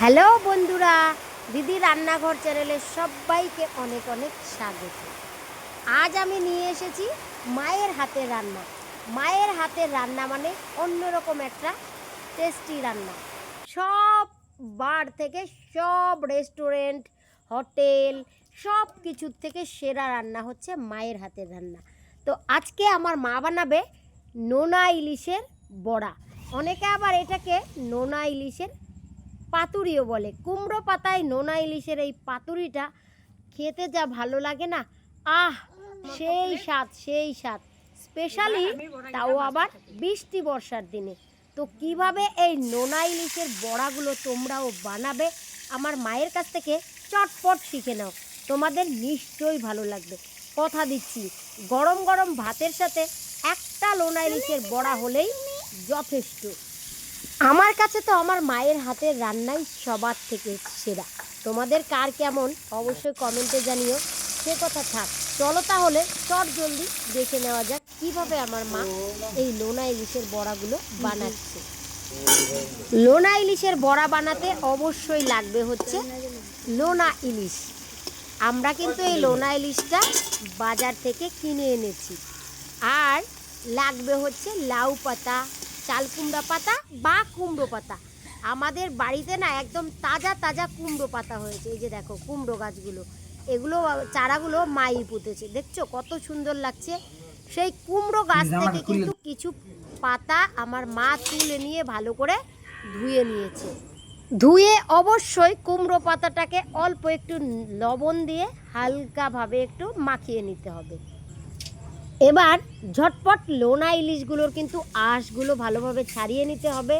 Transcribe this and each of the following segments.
Hello বন্ধুরা, দিদি রান্নাঘর চ্যানেলে সবাইকে অনেক অনেক স্বাগত। আজ আমি নিয়ে এসেছি মায়ের হাতের রান্না। মায়ের হাতের রান্না মানে অন্যরকম একটা টেস্টি রান্না। সব বার থেকে সব রেস্টুরেন্ট হোটেল সব কিছুর থেকে সেরা রান্না হচ্ছে মায়ের হাতের রান্না। তো আজকে আমার মা বানাবে নোনা ইলিশের বড়া। অনেকে আবার এটাকে নোনা ইলিশের পাতুরিও বলে। কুমড়ো পাতায় নোনা ইলিশের এই পাতুরিটা খেতে যা ভালো লাগে না আহ সেই স্বাদ সেই স্বাদ। স্পেশালি তাও আবার বৃষ্টি বর্ষার দিনে। তো কীভাবে এই নোনা ইলিশের বড়াগুলো তোমরাও বানাবে আমার মায়ের কাছ থেকে চটপট শিখে নাও। তোমাদের নিশ্চয়ই ভালো লাগবে। কথা দিচ্ছি গরম গরম ভাতের সাথে একটা লোনা ইলিশের বড়া হলেই যথেষ্ট। আমার কাছে তো আমার মায়ের হাতের রান্নাই সবার থেকে সেরা। তোমাদের কার কেমন? অবশ্যই কমেন্টে জানিও। সে কথা থাক। চলো তাহলে, চট জলদি দেখে নেওয়া যাক কীভাবে আমার মা এই লোনা ইলিশের বড়াগুলো বানাচ্ছে। লোনা ইলিশের বড়া বানাতে অবশ্যই লাগবে হচ্ছে লোনা ইলিশ। আমরা কিন্তু এই লোনা ইলিশটা বাজার থেকে কিনে এনেছি। আর লাগবে হচ্ছে লাউ পাতা চাল কুমড়া পাতা বা কুমড়ো পাতা। আমাদের বাড়িতে না একদম তাজা তাজা কুমড়ো পাতা হয়েছে। এই যে দেখো কুমড়ো গাছগুলো। এগুলো চারাগুলো মাই পুঁতেছে। দেখছ কত সুন্দর লাগছে? সেই কুমড়ো গাছ থেকে কিন্তু কিছু পাতা আমার মা তুলে নিয়ে ভালো করে ধুয়ে নিয়েছে। ধুয়ে অবশ্যই কুমড়ো পাতাটাকে অল্প একটু লবণ দিয়ে হালকাভাবে একটু মাখিয়ে নিতে হবে। এবার ঝটপট লোনা ইলিশগুলোর কিন্তু আঁশগুলো ভালোভাবে ছাড়িয়ে নিতে হবে।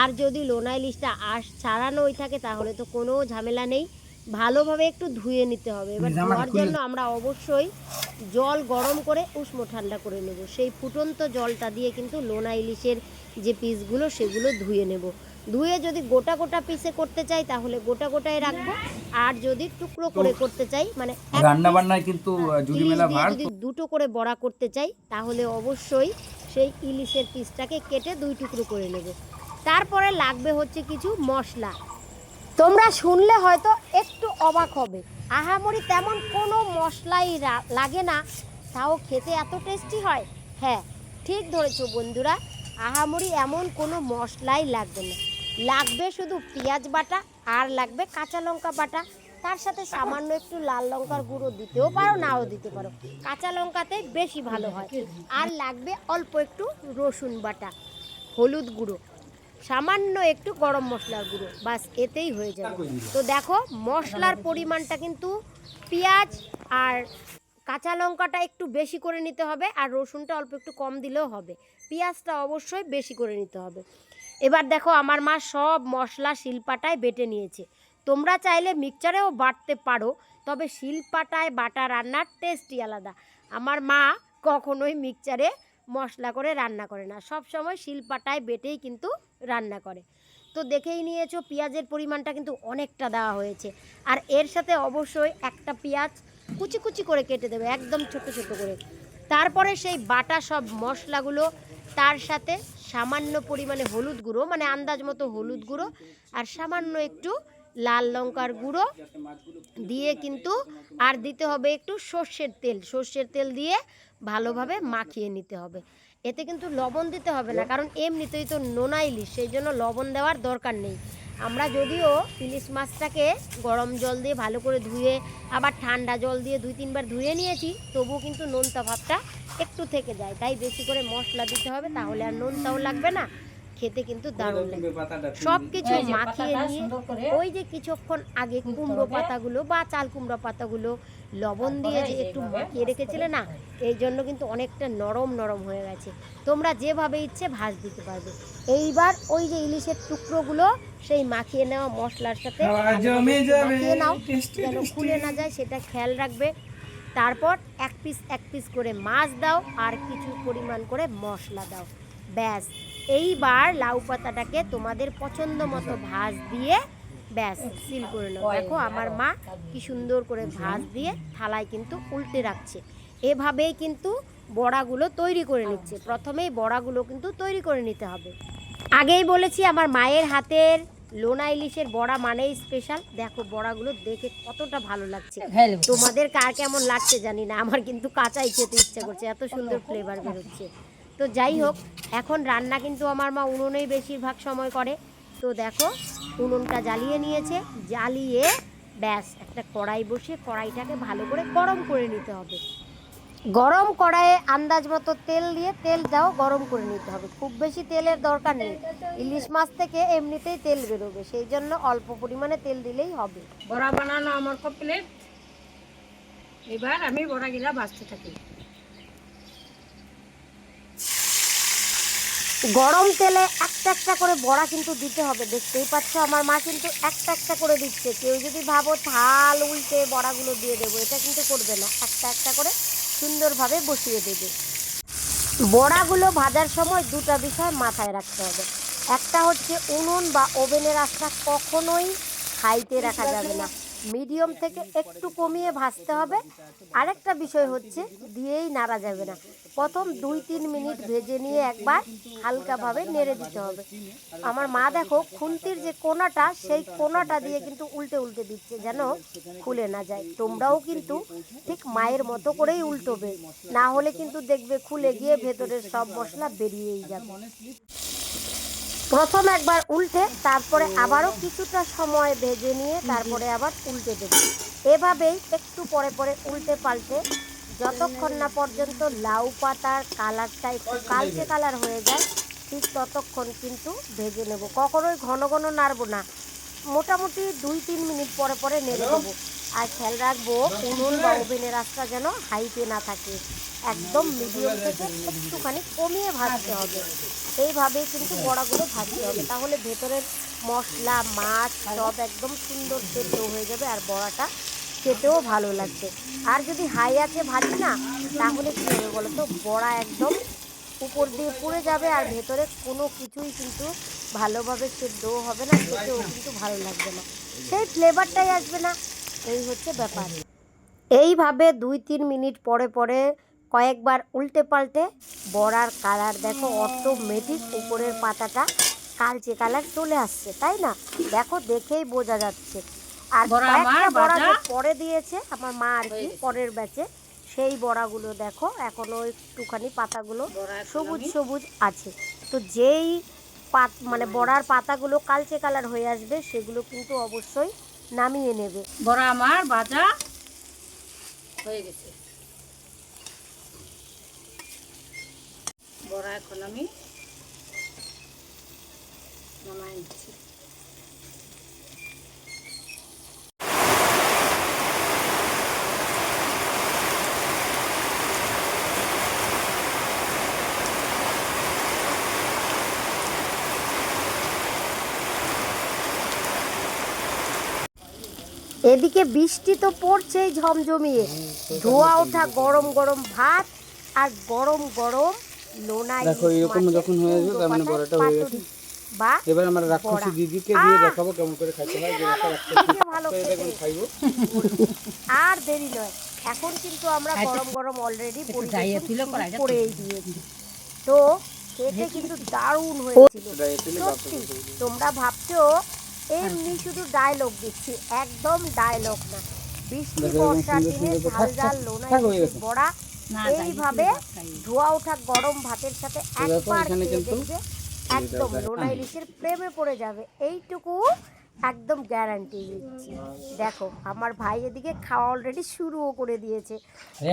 আর যদি লোনা ইলিশটা আঁশ ছাড়ানোই থাকে তাহলে তো কোনো ঝামেলা নেই। ভালোভাবে একটু ধুয়ে নিতে হবে। এবার ধোয়ার জন্য আমরা অবশ্যই জল গরম করে উষ্ণ ঠান্ডা করে নেব। সেই ফুটন্ত জলটা দিয়ে কিন্তু লোনা ইলিশের যে পিসগুলো সেগুলো ধুয়ে নেব। ধুয়ে যদি গোটা গোটা পিসে করতে চাই তাহলে গোটা গোটায় রাখব। আর যদি টুকরো করে করতে চাই মানে রান্না বান্নায় কিন্তু জুড়ি ইলিশ মেলা ভার যদি দুটো করে বড়া করতে চাই তাহলে অবশ্যই সেই ইলিশের পিসটাকে কেটে দুই টুকরো করে নেব। তারপরে লাগবে হচ্ছে কিছু মশলা। তোমরা শুনলে হয়তো একটু অবাক হবে। আহামরি তেমন কোনো মশলাই লাগে না। তাও খেতে এত টেস্টি হয়? হ্যাঁ ঠিক ধরেছো বন্ধুরা। আহামরি এমন কোনো মশলাই লাগবে না। লাগবে শুধু পেঁয়াজ বাটা আর লাগবে কাঁচা লঙ্কা বাটা। তার সাথে সামান্য একটু লাল লঙ্কার গুঁড়ো দিতেও পারো, নাও দিতে পারো। কাঁচা লঙ্কাতে বেশি ভালো হয়। আর লাগবে অল্প একটু রসুন বাটা, হলুদ গুঁড়ো, সামান্য একটু গরম মশলার গুঁড়ো, বাস এতেই হয়ে যাবে। তো দেখো, মশলার পরিমাণটা কিন্তু পেঁয়াজ আর কাঁচা লঙ্কাটা একটু বেশি করে নিতে হবে আর রসুনটা অল্প একটু কম দিলেও হবে। পেঁয়াজটা অবশ্যই বেশি করে নিতে হবে। এবার দেখো আমার মা সব মশলা শিলপাটায় বেটে নিয়েছে। তোমরা চাইলে মিক্সচারেও বাটতে পারো, তবে শিলপাটায় বাটা রান্নার টেস্টই আলাদা। আমার মা কখনোই মিক্সচারে মশলা করে রান্না করে না, সব সময় শিলপাটায় বেটেই কিন্তু রান্না করে। তো দেখেই নিয়েছো, পেঁয়াজের পরিমাণটা কিন্তু অনেকটা দেওয়া হয়েছে। আর এর সাথে অবশ্যই একটা পেঁয়াজ কুচি কুচি করে কেটে দেবে, একদম ছোট ছোট করে। তারপরে সেই বাটা সব মশলাগুলো তার সাথে সামান্য পরিমাণে হলুদ গুঁড়ো মানে আন্দাজ মতো হলুদ গুঁড়ো আর সামান্য একটু লাল লঙ্কার গুঁড়ো দিয়ে কিন্তু আর দিতে হবে একটু সর্ষের তেল। সর্ষের তেল দিয়ে ভালোভাবে মাখিয়ে নিতে হবে। এতে কিন্তু লবণ দিতে হবে না, কারণ এমনিতেই তো নোনা ইলিশ, সেই জন্য লবণ দেওয়ার দরকার নেই। আমরা যদিও ইলিশ মাছটাকে গরম জল দিয়ে ভালো করে ধুয়ে, আবার ঠান্ডা জল দিয়ে দুই তিনবার ধুয়ে নিয়েছি, তবুও কিন্তু নোনতা ভাবটা একটু থেকে যায়। তাই বেশি করে মশলা দিতে হবে, তাহলে আর নোনতাও লাগবে না। খেতে কিন্তু দারুণ লাগবে সব কিছু মাখিয়ে নিয়ে ওই যে কিছুক্ষণ আগে কুমড়ো পাতাগুলো বা চাল কুমড়ো পাতাগুলো লবণ দিয়ে যে একটু মাখিয়ে রেখেছিলে না এই জন্য কিন্তু অনেকটা নরম নরম হয়ে গেছে। তোমরা যেভাবে ইচ্ছে ভাজ দিতে পারবে। এইবার ওই যে ইলিশের টুকরোগুলো সেই মাখিয়ে নেওয়া মশলার সাথে মাখিয়ে নাও যেন। খুলে না যায় সেটা খেয়াল রাখবে। তারপর এক পিস এক পিস করে মাছ দাও আর কিছু পরিমাণ করে মশলা দাও। ব্যাস। এইবার লাউ পাতাটাকে তোমাদের পছন্দ মতো ভাজ দিয়ে ব্যাস সিল করে নাও। দেখো আমার মা কি সুন্দর করে ভাজ দিয়ে থালায় কিন্তু উল্টে রাখছে। এভাবেই কিন্তু বড়াগুলো তৈরি করে নিচ্ছে। প্রথমেই বড়াগুলো কিন্তু তৈরি করে নিতে হবে। আগেই বলেছি আমার মায়ের হাতের লোনা ইলিশের বড়া মানেই স্পেশাল দেখো বড়াগুলো দেখে কতটা ভালো লাগছে। তোমাদের কার কেমন লাগছে জানি না আমার কিন্তু কাঁচাই খেতে ইচ্ছা করছে এত সুন্দর ফ্লেভার বেরোচ্ছে। তো যাই হোক, এখন রান্না কিন্তু আমার মা উনুনেই বেশিরভাগ সময় করে। তো দেখো, উনুনটা জ্বালিয়ে নিয়েছে। জ্বালিয়ে ব্যাস, একটা কড়াই বসিয়ে কড়াইটাকে ভালো করে গরম করে নিতে হবে। গরম কড়াইয়ে আন্দাজ মতো তেল দিয়ে তেল দাও গরম করে নিতে হবে। খুব বেশি তেলের দরকার নেই। ইলিশ মাছ থেকে এমনিতেই তেল বেরোবে, সেই জন্য অল্প পরিমাণে তেল দিলেই হবে। বড়া বানানো আমার কমপ্লিট। এবার আমি বড়া গিলা ভাজতে থাকি। গরম তেলে একটা একটা করে বড়া কিন্তু দিতে হবে, দেখতেই পাচ্ছ আমার মা কিন্তু একটা একটা করে দিচ্ছে। কেউ যদি ভাবো থাল উল্টে বড়াগুলো দিয়ে দেবো, এটা কিন্তু করবে না, একটা একটা করে সুন্দরভাবে বসিয়ে দেবে। বড়াগুলো ভাজার সময় দুটো বিষয় মাথায় রাখতে হবে। একটা হচ্ছে উনুন বা ওভেনের আঁচটা কখনোই হাইতে রাখা যাবে না। মিডিয়াম থেকে একটু কমিয়ে ভাজতে হবে। আরেকটা বিষয় হচ্ছে, দিয়েই নাড়া যাবে না। প্রথম দুই তিন মিনিট ভেজে নিয়ে একবার হালকাভাবে নেড়ে দিতে হবে। আমার মা দেখো, খুন্তির যে কোনাটা, সেই কোনাটা দিয়ে কিন্তু উল্টে উল্টে দিচ্ছে যেন খুলে না যায়। তোমরাও কিন্তু ঠিক মায়ের মতো করেই উল্টোবে। না হলে কিন্তু দেখবে খুলে গিয়ে ভেতরের সব মশলা বেরিয়েই যাবে। প্রথম একবার উল্টে, তারপরে আবারও কিছুটা সময় ভেজে নিয়ে তারপরে আবার উল্টে দেবে। এভাবেই একটু পরে পরে উল্টে পাল্টে, যতক্ষণ না পর্যন্ত লাউ পাতার কালারটা একটু কালচে কালার হয়ে যায়, ঠিক ততক্ষণ কিন্তু ভেজে নেব। কখনোই ঘন ঘন নাড়বো না। মোটামুটি দুই তিন মিনিট পরে পরে নেড়ে দেবো আর খেয়াল রাখব, উনুন বা ওভেনের রাস্তা যেন হাইতে না থাকে। একদম মিডিয়াম থেকে একটুখানি কমিয়ে ভাজতে হবে। এইভাবেই কিন্তু বড়াগুলো ভাজতে হবে। তাহলে ভেতরের মশলা, মাছ সব একদম সুন্দর সেদ্ধ হয়ে যাবে আর বড়াটা খেতেও ভালো লাগবে। আর যদি হাই আছে ভাজি না, তাহলে কী হবে বলো তো? বড়া একদম উপর দিয়ে পুড়ে যাবে আর ভেতরে কোনো কিছুই কিন্তু ভালোভাবে সেদ্ধও হবে না, খেতেও কিন্তু ভালো লাগবে না। সেই ফ্লেভারটাই আসবে না। এই হচ্ছে ব্যাপার। এইভাবে দুই তিন মিনিট পরে পরে কয়েকবার উল্টে পাল্টে। বড়ার কালার দেখো অটোমেটিক উপরের পাতাটা কালচে কালার চলে আসছে তাই না? দেখো দেখেই বোঝা যাচ্ছে। আর কয়েকটা বড়া যে পরে দিয়েছে আমার মা আর কি পরের ব্যাচে সেই বড়াগুলো দেখো এখনও একটুখানি পাতাগুলো সবুজ সবুজ আছে। তো যেই পাত মানে বড়ার পাতাগুলো কালচে কালার হয়ে আসবে সেগুলো কিন্তু অবশ্যই নামিয়ে নেবে। বড়া আমার ভাজা হয়ে গেছে। বড়া এখন আমি নামাই দিচ্ছি। এদিকে বৃষ্টি তো পড়ছেই ঝমঝমিয়ে। ধোয়া ওঠা গরম গরম ভাত আর গরম গরম দেখো, এরকম যখন হয়ে যাবে, তার মানে বড়াটা হয়ে গেছে। এবার আমরা রাক্ষসী দিদিকে দিয়ে দেখাবো কেমন করে খাইতে হয় যে রাক্ষসী। খাইবো। আর দেরি নয়। এখন কিন্তু আমরা গরম গরম অলরেডি? করেই দিয়েছি। তো খেতে কিন্তু দারুণ হয়েছিল। সত্যি তোমরা ভাবছ এমনি শুধু ডায়লগ দিচ্ছি একদম ডায়লগ না। বৃষ্টি বর্ষার দিনে ঝাল ঝাল লোনা হয়ে। বড়া। এইভাবে ধোয়া ওঠা গরম ভাতের সাথে একবার এখানে খেয়ে দেখবে একদম রোনা ইলিশের প্রেমে পড়ে যাবে। এইটুকু একদম গ্যারান্টি দিচ্ছি। দেখো আমার ভাই এদিকে খাওয়া অলরেডি শুরুও করে দিয়েছে।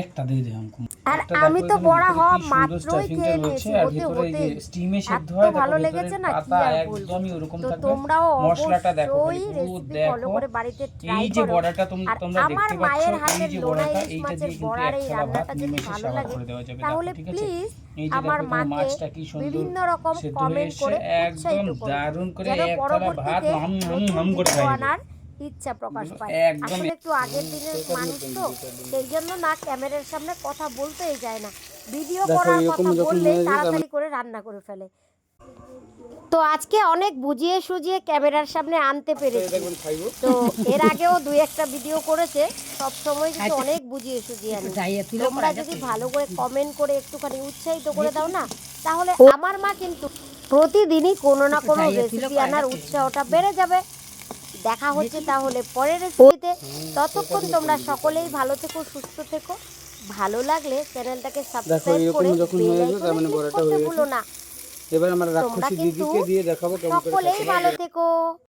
একটা দিয়ে দিলাম আর আমি তো বড়া হওয়া মাত্রই খেয়ে নিয়েছি এই যে হতে স্টিমে সেদ্ধ হয় ভালো লেগেছে না কি আর বলব? একদমই ওরকম থাকবে। তোমরাও মশলাটা দেখো পুরো রেসিপি ফলো করে বাড়িতে ট্রাই এই যে বড়াটা তোমরা আমার দেখতে মায়ের পাচ্ছ এই হাতের যে লোনা ইলিশ মাছের বড়ার এই রান্নাটা যদি ভালো লাগে তাহলে প্লিজ এই আমার মাকে মাছটা কি সুন্দর বিভিন্ন রকম কমেন্ট করে একদম উৎসাহিত করো। দারুণ করে যেন ভাত পরবর্তীতে হাম হাম হাম করে ভিডিও আনার ইচ্ছা প্রকাশ পায়। আসলে একটু আগের দিনের মানুষ তো সেই জন্য না ক্যামেরার সামনে কথা বলতেই যায় না। ভিডিও করার কথা বললে বললেই তাড়াতাড়ি করে রান্না করে ফেলে। তো আজকে অনেক বুঝিয়ে সুঝিয়ে ক্যামেরার সামনে আনতে পেরেছি। তো এর আগেও দুই একটা ভিডিও করেছে সব সময় কিন্তু অনেক বুঝিয়ে সুঝিয়ে তোমরা যদি ভালো করে কমেন্ট করে একটুখানি উৎসাহিত করে দাও না তাহলে আমার মা কিন্তু প্রতিদিনই কোনো না কোনো রেসিপি আনার উৎসাহটা বেড়ে যাবে। দেখা হচ্ছে তাহলে পরের রেসিপিতে ততক্ষণ তোমরা সকলেই ভালো থেকো সুস্থ থেকো। ভালো লাগলে চ্যানেলটাকে সাবস্ক্রাইব করে বেল আইকনে ক্লিক করতে ভুলো না। এবার আমরা রাক্ষসী দিদিকে দিয়ে দেখাবো কেমন করে সকলেই ভালো থেকো।